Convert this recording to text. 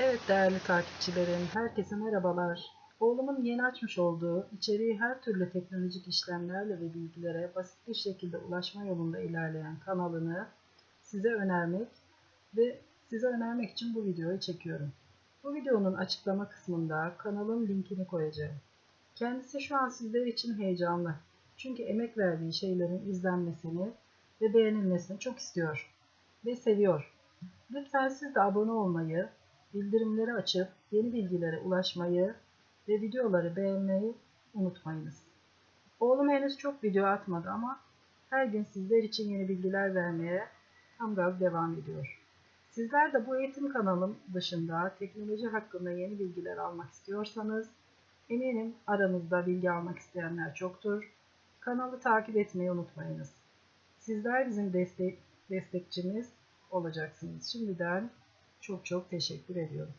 Evet değerli takipçilerim, herkese merhabalar. Oğlumun yeni açmış olduğu içeriği her türlü teknolojik işlemlerle ve bilgilere basit bir şekilde ulaşma yolunda ilerleyen kanalını size önermek ve size önermek için bu videoyu çekiyorum. Bu videonun açıklama kısmında kanalın linkini koyacağım. Kendisi şu an sizler için heyecanlı. Çünkü emek verdiği şeylerin izlenmesini ve beğenilmesini çok istiyor ve seviyor. Lütfen siz de abone olmayı, bildirimleri açıp yeni bilgilere ulaşmayı ve videoları beğenmeyi unutmayınız. Oğlum henüz çok video atmadı ama her gün sizler için yeni bilgiler vermeye tam gaz devam ediyor. Sizler de bu eğitim kanalım dışında teknoloji hakkında yeni bilgiler almak istiyorsanız eminim aranızda bilgi almak isteyenler çoktur. Kanalı takip etmeyi unutmayınız. Sizler bizim destek, destekçimiz olacaksınız. Şimdiden çok çok teşekkür ediyorum.